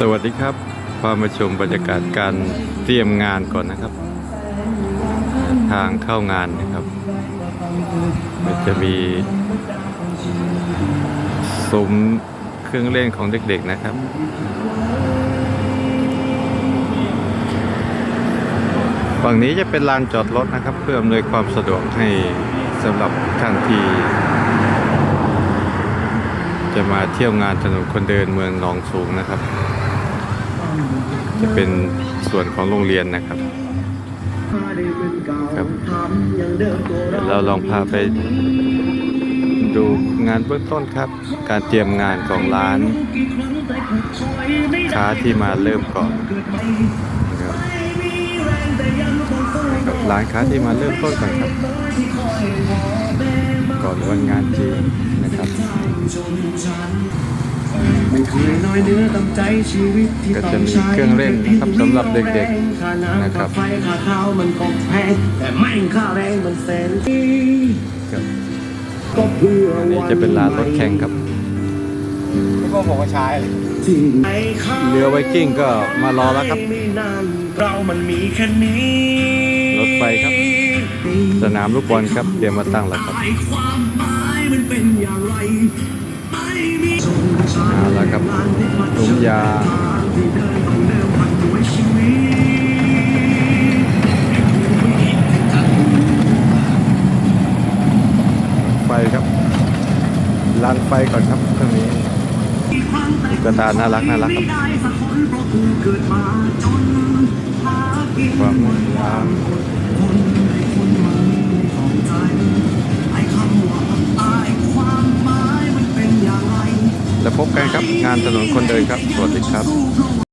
สวัสดีครับ พามาชมบรรยากาศการเตรียมงานก่อนนะครับ ทางเข้างานนะครับมันจะมีซุ้มเครื่องเล่นของเด็กๆนะครับ ฝั่งนี้จะเป็นลานจอดรถนะครับ เพื่ออำนวยความสะดวกให้สำหรับท่านที่จะมาเที่ยวงานถนนคนเดินเมืองหนองสูงนะครับ จะเป็นส่วนของโรงเรียนนะครับครับเดี๋ยวเราลองพาไปดูงานเบื้องต้นครับ การเตรียมงานของร้าน ค้าที่มาเริ่มก่อนนะครับกับร้านค้าที่มาเริ่มต้นก่อนครับ ก่อนวันงานจริงนะครับ ม่เคยน้อยเนื้อตำใจชีวิตที่ก็ต้จะองมีใช้เครื่องเล่นนะครับสำหรับเด็กๆนะครับค่าำค่าไฟค่าข้าวมันก็แพงแต่ไม่งค่าแรงมันแสนดีครับก็เพื่ออันนี้จะเป็นลานรถแข่งครับก็บอกว่าใช้ที่ไอ้ข้าเรือไวกิ้งก็มารอแล้วครับไม่นานเรามันมีแค่นี้รถไฟครับ สนามลูกบอลครับเตรียมมาตั้งแล้วครับ เป็นอย่างไรไม่มีสงสารเอาละครับถุงยาที่เดินต้องเดินผ่านด้วยชีวิตไฟครับลานไฟก่อนครับเครื่องนี้ตุ๊กตาน่ารักน่ารักครับความงดงาม พบกันครับ งานถนนคนเดินครับ สวัสดีครับ